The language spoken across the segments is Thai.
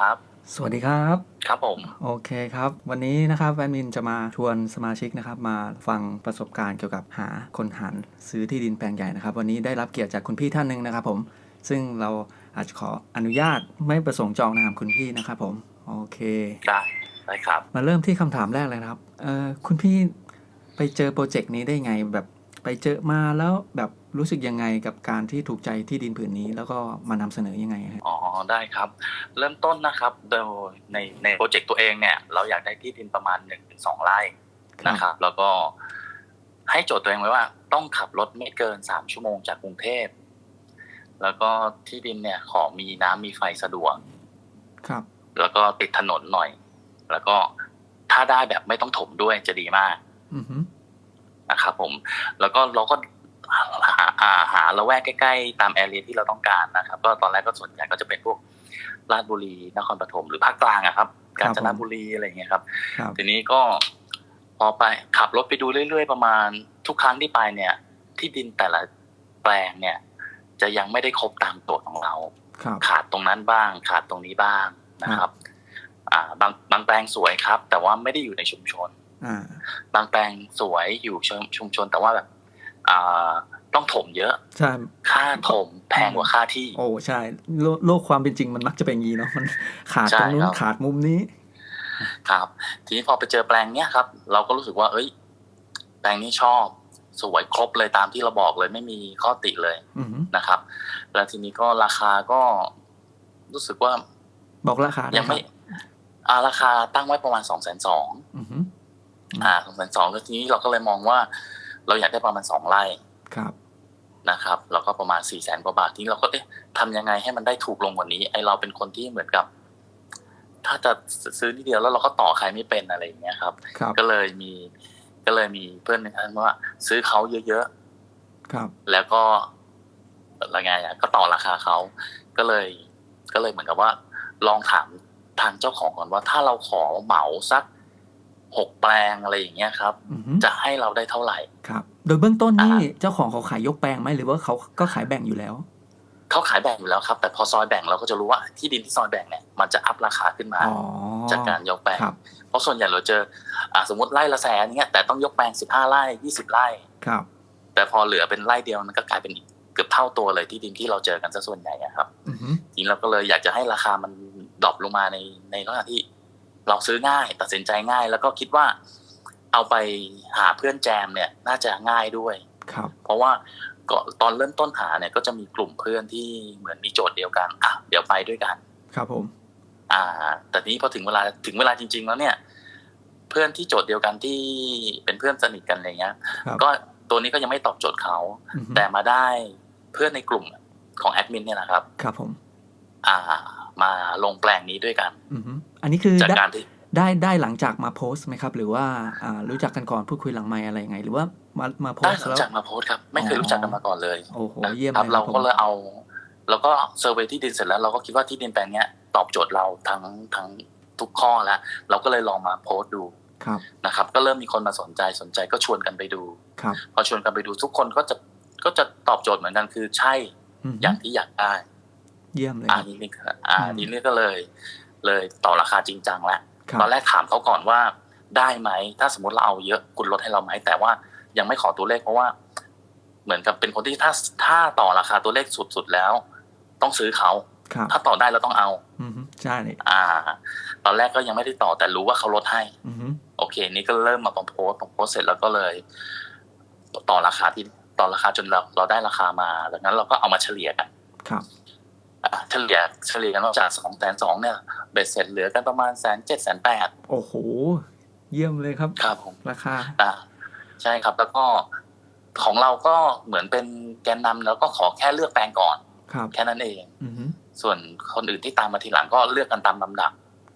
ครับ สวัสดีครับ ครับผม โอเคครับ วันนี้นะครับแวนมินจะมาชวนสมาชิกนะครับ มาฟังประสบการณ์เกี่ยวกับหาคนหันซื้อที่ดินแปลงใหญ่นะครับ วันนี้ได้รับเกียรติจากคุณพี่ท่านหนึ่งนะครับ ผม ซึ่งเราอาจจะขออนุญาตไม่ประสงค์จองนามคุณพี่นะครับ ผม โอเค ได้ได้ครับ มาเริ่มที่คำถามแรกเลยนะครับเอ่อคุณพี่ไปเจอโปรเจกต์นี้ได้ไงแบบ ไปเจอมาแล้วแบบรู้สึกยังไงกับการที่ถูกใจที่ดินผืนนี้ แล้วก็มานำเสนอยังไงฮะอ๋อได้ครับ เริ่มต้นนะครับโดยในในโปรเจกต์ตัวเองเนี่ย เราอยากได้ที่ดินประมาณ1นถึงสไร่นะครับ แล้วก็ให้โจทย์ตัวเองไว้ว่า ต้องขับรถไม่เกิน3ชั่วโมงจากกรุงเทพแล้วก็ที่ดินเนี่ย ขอมีน้ำมีไฟสะดวกครับ แล้วก็ติดถนนหน่อย แล้วก็ถ้าได้แบบไม่ต้องถมด้วยจะดีมาก อือฮึ นะครับผม แล้วก็เราก็หาหาหาละแวกใกล้ๆ ตามแอเรียที่เราต้องการนะครับ ก็ตอนแรกก็ส่วนใหญ่ก็จะเป็นพวกราชบุรีนครปฐมหรือภาคกลางอะครับ กาญจนบุรีอะไรอย่างเงี้ยครับครับ ทีนี้ก็พอไปขับรถไปดูเรื่อยๆ ประมาณทุกครั้งที่ไปเนี่ย ที่ดินแต่ละแปลงเนี่ย จะยังไม่ได้ครบตามโจทย์ของเราครับขาดตรงนั้นบ้าง ขาดตรงนี้บ้างนะครับ อ่า บางบางแปลงสวยครับ แต่ว่าไม่ได้อยู่ในชุมชนอ่า บางแปลงสวยอยู่ชุมชุมชนแต่ว่าแบบอ่าต้องถมเยอะใช่ค่าถมแพงกว่าค่าที่ โอ้ใช่โลโลกความเป็นจริงมันมักจะเป็นอย่างนี้เนาะมันขาดใช่ตรงนู้คนรับขาดมุมนี้ ครับ ทีนี้พอไปเจอแปลงเนี้ยครับ เราก็รู้สึกว่า เอ้ย แปลงนี้ชอบ สวยครบเลยตามที่เราบอกเลยไม่มีข้อติเลยอือฮึนะครับ แล้วทีนี้ก็ราคาก็รู้สึกว่า บอกราคาได้ยังไม่ครับอ่าราคาตั้งไว้ประมาณสองแสนสอง อือฮึอ่าสองแสนสองแล้วทีนี้เราก็เลยมองว่า เราอยากได้ประมาณสองไร่ครับนะครับ แล้วก็ประมาณสี่แสนกว่าบาททีนี้เราก็เอ๊ะทำยังไงให้มันได้ถูกลงกว่านี้ ไอเราเป็นคนที่เหมือนกับ ถ้าจะซื้อนิดเดียวแล้วเราก็ต่อใครไม่เป็นอะไรอย่างเงี้ยครับครับก็เลยมีก็เลยมีเพื่อนแนะนำว่า ซื้อเขาเยอะครับๆแล้วก็อะไรไงอะก็ต่อราคาเขาก็เลย ก็เลยเหมือนกับว่า ลองถามทางเจ้าของก่อนว่า ถ้าเราขอเหมาสัก หกแปลงอะไรอย่างเงี้ยครับ อือฮึจะให้เราได้เท่าไหร่ ครับ โดยเบื้องต้นนี่อ่า เจ้าของเขาขายยกแปลงไหมหรือว่าเขาก็ขายแบ่งอยู่แล้ว เขาขายแบ่งอยู่แล้วครับ แต่พอซอยแบ่งเราก็จะรู้ว่าที่ดินที่ซอยแบ่งเนี่ยมันจะอัพราคาขึ้นมา อ๋อจากการยกแปลง ครับเพราะส่วนใหญ่เราเจออ่าสมมติไร่ละแสนเงี้ยแต่ต้องยกแปลงสิบห้าไร่ยี่สิบไร่ ครับ แต่พอเหลือเป็นไร่เดียวมันก็กลายเป็นอีกเกือบเท่าตัวเลยที่ดินที่เราเจอกันซะส่วนใหญ่อะครับ อือฮึทีนี้เราก็เลยอยากจะให้ราคามันดรอปลงมาในในลักษณะที่ เราซื้อง่าย ตัดสินใจง่าย แล้วก็คิดว่าเอาไปหาเพื่อนแจมเนี่ย น่าจะง่ายด้วยครับ เพราะว่าก็ตอนเริ่มต้นหาเนี่ยก็จะมีกลุ่มเพื่อนที่เหมือนมีโจทย์เดียวกันอะเดี๋ยวไปด้วยกัน ครับผม อ่า แต่ทีนี้พอถึงเวลาถึงเวลาจริง ๆ แล้วเนี่ย เพื่อนที่โจทย์เดียวกันที่เป็นเพื่อนสนิทกันอะไรเงี้ยครับก็ตัวนี้ก็ยังไม่ตอบโจทย์เขาอือฮึแต่มาได้เพื่อนในกลุ่มของแอดมินเนี่ยนะครับ ครับผม อ่า มาลงแปลงนี้ด้วยกันอือฮึอันนี้คือจากได้การที่ได้ได้หลังจากมาโพสต์ไหมครับ หรือว่าอ่ารู้จักกันก่อนพูดคุยหลังไมค์อะไรยังไง หรือว่ามามาโพได้สต์หลังแล้วจากมาโพสต์ครับ ไม่เคยรู้จักกันมาก่อนเลยโอ้โหนะเยี่ยมครับเลยเราผมก็เลยเอาเราก็เซอร์เวยที่ดินเสร็จแล้วเราก็คิดว่าที่ดินแปลงเนี้ยตอบโจทย์เราทั้งทั้งทุกข้อแล้วเราก็เลยลองมาโพสต์ดูครับนะครับ ก็เริ่มมีคนมาสนใจสนใจก็ชวนกันไปดูครับพอชวนกันไปดูทุกคนก็จะก็จะตอบโจทย์เหมือนกันคือใช่อือฮึอย่างที่อยากได้ เยี่ยมเลยอ่าครับนี่นี่ก็อ่าอืมทีนี้ก็เลย เลยต่อราคาจริงจังแล้วครับตอนแรกถามเขาก่อนว่าได้ไหม ถ้าสมมติเราเอาเยอะคุณลดให้เราไหม แต่ว่ายังไม่ขอตัวเลขเพราะว่า เหมือนกับเป็นคนที่ถ้าถ้าต่อราคาตัวเลขสุดๆแล้ว ต้องซื้อเขาครับถ้าต่อได้เราต้องเอาอือฮึใช่เลยอ่า ตอนแรกก็ยังไม่ได้ต่อแต่รู้ว่าเขาลดให้อือฮึโอเค นี่ก็เริ่มมาโพสต์โพสต์เสร็จแล้วก็เลย ต่อราคาที่ต่อราคาจนเราเราได้ราคามาดังนั้นเราก็เอามาเฉลี่ยกันครับอะ เฉลี่ยเฉลี่ยกันว่าจากสองแสนสองเนี่ยเบ็ดเสร็จเหลือกันประมาณแสนเจ็ดแสนแปดโอ้โห เยี่ยมเลยครับครับผมราคาอ่าใช่ครับแล้วก็ของเราก็เหมือนเป็นแกนนำแล้วก็ขอแค่เลือกแปลงก่อนครับแค่นั้นเองอือฮึส่วนคนอื่นที่ตามมาทีหลังก็เลือกกันตามลำดับ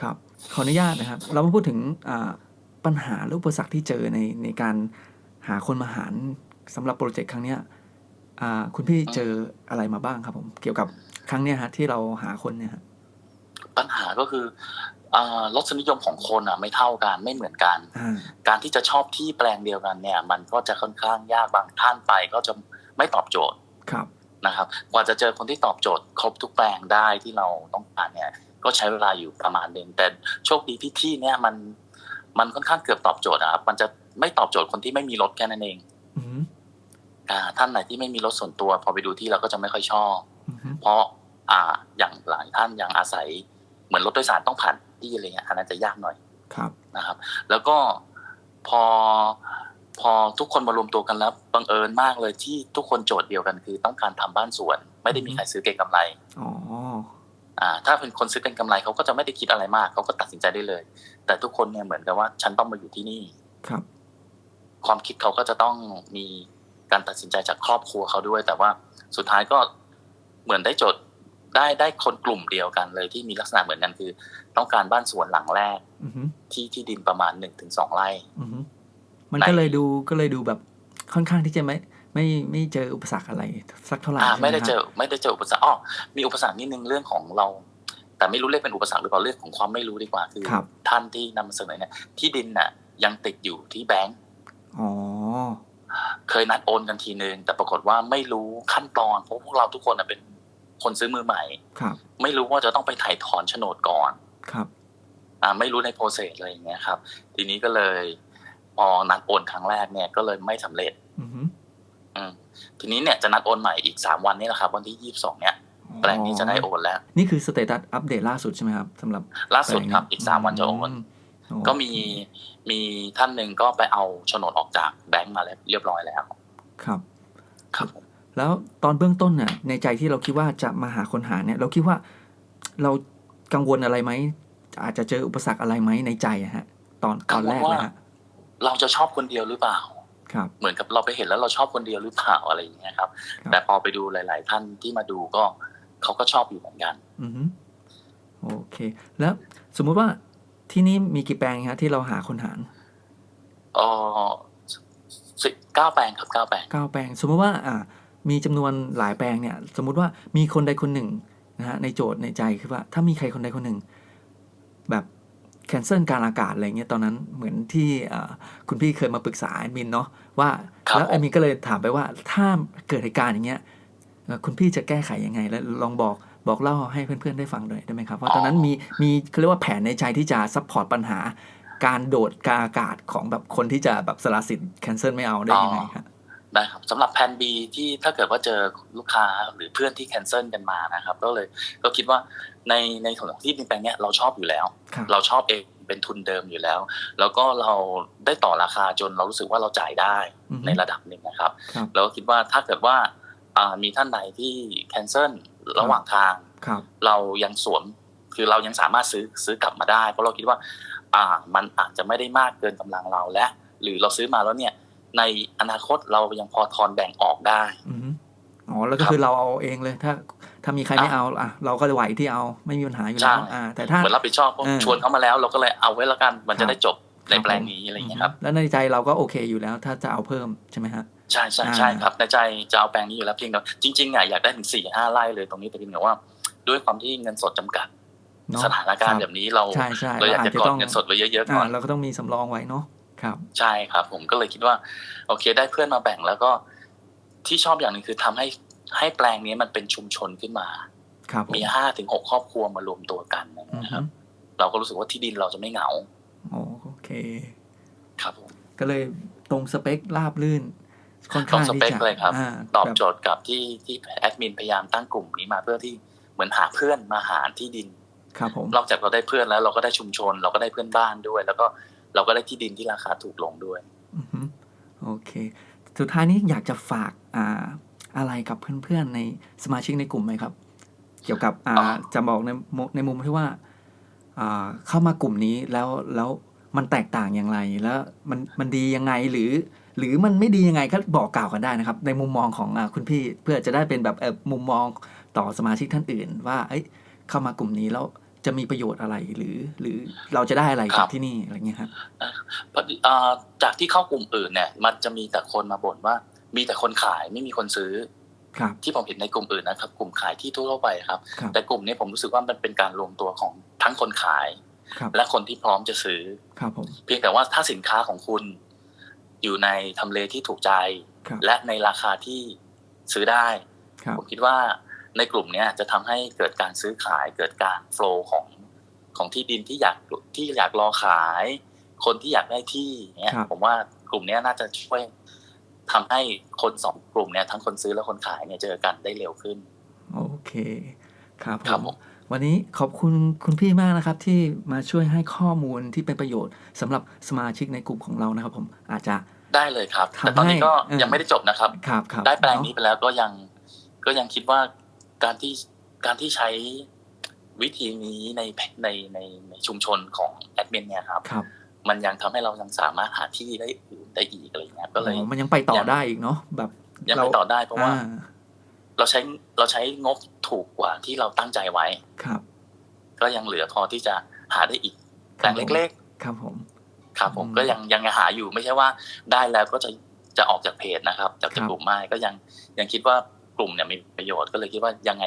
ครับ ขออนุญาตนะครับ เรามาพูดถึงอ่าปัญหาหรืออุปสรรคที่เจอในในการหาคนมาหารสำหรับโปรเจกต์ครั้งเนี้ยอ่าคุณพี่เจออะไรมาบ้างครับผม เกี่ยวกับ ครั้งเนี้ยฮะที่เราหาคนเนี่ยฮะปัญหาก็คืออ่ารสนิยมของคนอะไม่เท่ากันไม่เหมือนกัน อ่าการที่จะชอบที่แปลงเดียวกันเนี่ย มันก็จะค่อนข้างยากบางท่านไปก็จะไม่ตอบโจทย์ครับ นะครับ กว่าจะเจอคนที่ตอบโจทย์ ครบทุกแปลงได้ที่เราต้องการเนี่ย ก็ก็ใช้เวลาอยู่ประมาณหนึ่งแต่โชคดีที่ที่เนี่ยมันมันค่อนข้างเกือบตอบโจทย์อะครับมันจะไม่ตอบโจทย์คนที่ไม่มีรถแค่นั้นเองอืมอ่าท่านไหนที่ไม่มีรถส่วนตัว พอไปดูที่เราก็จะไม่ค่อยชอบอืม เพราะอ่าอย่างหลายท่านยังอาศัยเหมือนรถโดยสารต้องผ่านที่อะไรเงี้ยอันนั้นจะยากหน่อยครับนะครับ แล้วก็พอพอทุกคนมารวมตัวกันแล้วบังเอิญมากเลยที่ทุกคนโจทย์เดียวกันคือ ต้องการทำบ้านสวน ไม่ได้มีใครซื้อเก็งกำไรอ๋ออ่า ถ้าเป็นคนซื้อเก็งกำไรเขาก็จะไม่ได้คิดอะไรมากเขาก็ตัดสินใจได้เลย แต่ทุกคนเนี่ยเหมือนกับว่า ฉันต้องมาอยู่ที่นี่ครับ ความคิดเขาก็จะต้องมีการตัดสินใจจากครอบครัวเขาด้วย แต่ว่าสุดท้ายก็ เหมือนได้โจทย์ได้ได้คนกลุ่มเดียวกันเลยที่มีลักษณะเหมือนกันคือ ต้องการบ้านสวนหลังแรกอืมที่ที่ดินประมาณหนึ่งถึงสองไร่อืมมันในก็เลยดูก็เลยดูแบบค่อนข้างที่จะไม่ไม่ไม่เจออุปสรรคอะไรสักเท่าไหร่อ่าใช่หไม่ได้ฮะเจอ ไม่ได้เจออุปสรรคอ๋อมีอุปสรรคนิดนึงเรื่องของเรา แต่ไม่รู้เรียกเป็นอุปสรรคหรือเปล่าเรื่องของความไม่รู้ดีกว่าคือครับท่านที่นำมาเสนอเนี่ยที่ดินน่ะ ยังติดอยู่ที่แบงก์อ๋อเคยนัดโอนกันทีนึงแต่ปรากฏว่าไม่รู้ขั้นตอนเพราะพวกเราทุกคนน่ะเป็น คนซื้อมือใหม่ครับ ไม่รู้ว่าจะต้องไปถ่ายถอนโฉนดก่อนครับ อ่าไม่รู้ในโปรเซสอะไรอย่างเงี้ยครับ ทีนี้ก็เลยพอนัดโอนครั้งแรกเนี่ยก็เลยไม่สำเร็จอืมอืมทีนี้เนี่ยจะนัดโอนใหม่อีกสามวันนี้แหละครับวันที่ยี่สิบสองเนี่ยแปลงนี้จะได้โอนแล้ว นี่คือสเตตัสอัปเดตล่าสุดใช่ไหมครับสำหรับล่าสุดครับแปลงอีกสามวันจะโอนมโอ้ก็มีมีท่านหนึ่งก็ไปเอาโฉนดออกจากแบงก์มาแล้วเรียบร้อยแล้ว ครับ ครับผม แล้วตอนเบื้องต้นเนี่ยในใจที่เราคิดว่าจะมาหาคนหาเนี่ยเราคิดว่าเรากังวลอะไรไหมอาจจะเจออุปสรรคอะไรไหมในใจอะฮะ ตอนตอนแรกเลยฮะเราจะชอบคนเดียวหรือเปล่าครับเหมือนกับเราไปเห็นแล้วเราชอบคนเดียวหรือเปล่าอะไรอย่างเงี้ยครับครับแต่พอไปดูหลาย ๆ ท่านที่มาดูก็เขาก็ชอบอยู่เหมือนกัน อือฮึโอเค แล้วสมมุติว่าที่นี่มีกี่แปลงฮะที่เราหาคนหารเออสิบเก้าแปลงครับเก้าแปลงเก้าแปลง สมมติว่า อ่า มีจำนวนหลายแปลงเนี่ยสมมุติว่ามีคนใดคนหนึ่งนะฮะในโจทย์ในใจคือว่าถ้ามีใครคนใดคนหนึ่ง แบบแคนเซิลการอากาศอะไรเงี้ยตอนนั้นเหมือนที่อ่าคุณพี่เคยมาปรึกษาแอดมินเนาะว่าครับแล้วแอดมินก็เลยถามไปว่าถ้าเกิดเหตุการณ์อย่างเงี้ยเอ่อคุณพี่จะแก้ไขยังไง แล้วลองบอกบอกเล่าให้เพื่อนๆได้ฟังหน่อยได้ไหมครับว่าตอนนั้นมีมีเขาเรียกว่าแผนในใจที่จะซัพพอร์ตปัญหา การโดดกาอากาศของแบบคนที่จะแบบสละสิทธิ์แคนเซิลไม่เอาได้ยังไงครับ ได้ครับสำหรับแผน B ที่ถ้าเกิดว่าเจอลูกค้าหรือเพื่อนที่แคนเซิลกันมานะครับ ก็เลยก็คิดว่าในในส่วนของที่ดินแปลงเนี้ยเราชอบอยู่แล้วครับเราชอบเองเป็นทุนเดิมอยู่แล้ว แล้วก็เราได้ต่อราคาจนเรารู้สึกว่าเราจ่ายได้อือฮึในระดับหนึ่งนะครับครับเราก็คิดว่าถ้าเกิดว่าอ่ามีท่านใดที่แคนเซิลระหว่างทางครับเรายังสวมคือเรายังสามารถซื้อซื้อกลับมาได้ เพราะเราคิดว่า อ่ามันอาจจะไม่ได้มากเกินกำลังเราและ หรือเราซื้อมาแล้วเนี่ย ในอนาคตเรายังพอทอนแบ่งออกได้อือฮึอ๋อแล้วก็ครับคือเราเอาเองเลยถ้า ถ้ามีใครไม่อะเอาอะเราก็ไหวที่เอาไม่มีปัญหาอยู่แล้วใช่อ่า แต่ถ้าเหมือนรับผิดชอบเพราะเออชวนเขามาแล้ว เราก็เลยเอาไว้แล้วกันมันครัจะบได้จบในครับแปลงนี้อะไรอย่างเงี้ยครับ แล้วในใจเราก็โอเคอยู่แล้ว ถ้าจะเอาเพิ่มใช่ไหมฮะใช่ใช่อ่าใช่ครับในใจจะเอาแปลงนี้อยู่แล้วเพียงแต่จริงๆอะอยากได้ถึงสี่ห้าไร่เลยตรงนี้แต่เพียงแต่ว่า ด้วยความที่เงินสดจำกัดเนาะสถานการณ์คแบบบนี้เราใช่ใช่เราอยากเราอาจจะจะกอดต้องเงินสดไว้เยอะๆก่อ่าอนเราก็ต้องมีสำรองไว้เนาะ ครับ ใช่ครับ ผมก็เลยคิดว่า โอเค ได้เพื่อนมาแบ่งแล้วก็ที่ชอบอย่างหนึ่งคือทำให้ให้แปลงนี้มันเป็นชุมชนขึ้นมาครับผมมีห้าถึงหกครอบครัวมารวมตัวกันอือนะคฮึรับ เราก็รู้สึกว่าที่ดินเราจะไม่เหงาโอเค ครับผมก็เลยตรงสเปคราบลื่นค่อนตรงข้างสที่เปคจะเลยครับาตอบแบบโจทย์กับที่ที่แอดมินพยายามตั้งกลุ่มนี้มาเพื่อที่เหมือนหาเพื่อนมาหาที่ดิน ครับผมนอกจากเราได้เพื่อนแล้ว เราก็ได้ชุมชน เราก็ได้เพื่อนบ้านด้วย แล้วก็ เราก็ได้ที่ดินที่ราคาถูกลงด้วยอือฮึโอเค สุดท้ายนี้อยากจะฝากอ่าอะไรกับเพื่อนๆในสมาชิกในกลุ่มไหมครับ เกี่ยวกับอ่าอ๋อจะบอกในมุในมุมที่ว่าอ่าเข้ามากลุ่มนี้แล้วแล้วมันแตกต่างอย่างไรแล้วมันมันดียังไงหรือ หรือมันไม่ดียังไงก็บอกกล่าวกันได้นะครับ ในมุมมองของอาคุณพี่เพื่อจะได้เป็นแบบเออมุมมองต่อสมาชิกท่านอื่น ว่าเอ้ยเข้ามากลุ่มนี้แล้ว จะมีประโยชน์อะไรหรือ หรือเราจะได้อะไรครัจากบที่นี่อะไรเงี้ยครับเพราะอ่าจากที่เข้ากลุ่มอื่นเนี่ย มันจะมีแต่คนมาบ่นว่า มีแต่คนขายไม่มีคนซื้อครับที่ผมเห็นในกลุ่มอื่นนะครับ กลุ่มขายที่ทั่วๆไปครับครับ แต่กลุ่มนี้ผมรู้สึกว่ามันเป็นการรวมตัวของทั้งคนขายครับและคนที่พร้อมจะซื้อครับผมเพียงแต่ว่าถ้าสินค้าของคุณ อยู่ในทำเลที่ถูกใจครับและในราคาที่ซื้อได้ครับผมคิดว่า ในกลุ่มเนี้ยจะทำให้เกิดการซื้อขายเกิดการโฟล์ของของที่ดินที่อยากที่อยากรอขาย คนที่อยากได้ที่เนี่ยครับผมว่ากลุ่มเนี้ยน่าจะช่วยทำให้คนสองกลุ่มเนี่ยทั้งคนซื้อและคนขายเนี่ยเจอกันได้เร็วขึ้น โอเคครับครับผผมมวันนี้ขอบคุณคุณพี่มากนะครับ ที่มาช่วยให้ข้อมูลที่เป็นประโยชน์สำหรับสมาชิกในกลุ่มของเรานะครับ ผมอาจจะได้เลยครับทำแต่ตอนนี้ก็ให้เออยังไม่ได้จบนะครับครับครับได้แปลงเอะนี้ไปแล้วก็ยังก็ยังคิดว่า การที่การที่ใช้วิธีนี้ในในในในชุมชนของแอดมินเนี่ยครับครับมันยังทำให้เรายังสามารถหาที่ได้อื่นได้อีกอะไรเงี้ยก็เลยอ๋อมันยังไปต่อยังได้อีกเนาะแบบยังเราไปต่อได้เพราะว่าอ่า เราใช้เราใช้งบถูกกว่าที่เราตั้งใจไว้ครับ ก็ยังเหลือพอที่จะหาได้อีกแปลงเล็กครับผมๆครับผมอืมก็ยังยังหาอยู่ไม่ใช่ว่าได้แล้วก็จะจะออกจากเพจนะครับ จากครับกลุ่มไม่ก็ยังยังคิดว่า กลุ่มเนี่ยมีประโยชน์ก็เลยคิดว่ายังไง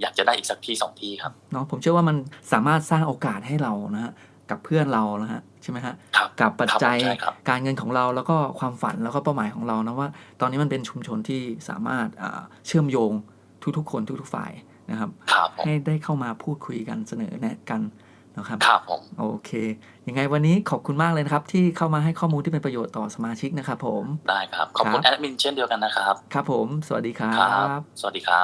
อยากจะได้อีกสักที่สองที่ครับเนาะผมเชื่อว่ามันสามารถสร้างโอกาสให้เรานะฮะกับเพื่อนเรานะฮะใช่ไหมฮะครับกับปัจจัยครับผมใช่ครับการเงินของเราแล้วก็ความฝันแล้วก็เป้าหมายของเรานะว่า ตอนนี้มันเป็นชุมชนที่สามารถอ่าเชื่อมโยงทุกๆ คนทุกๆฝ่ายนะครับครับผมให้ได้เข้ามาพูดคุยกันเสนอแนะกัน นะครับครับผมโอเค ยังไงวันนี้ขอบคุณมากเลยนะครับ ที่เข้ามาให้ข้อมูลที่เป็นประโยชน์ต่อสมาชิกนะครับผม ได้ครับ ขอบคุณครับแอดมินเช่นเดียวกันนะครับ ครับผม สวัสดีครัครับบสวัสดีครับ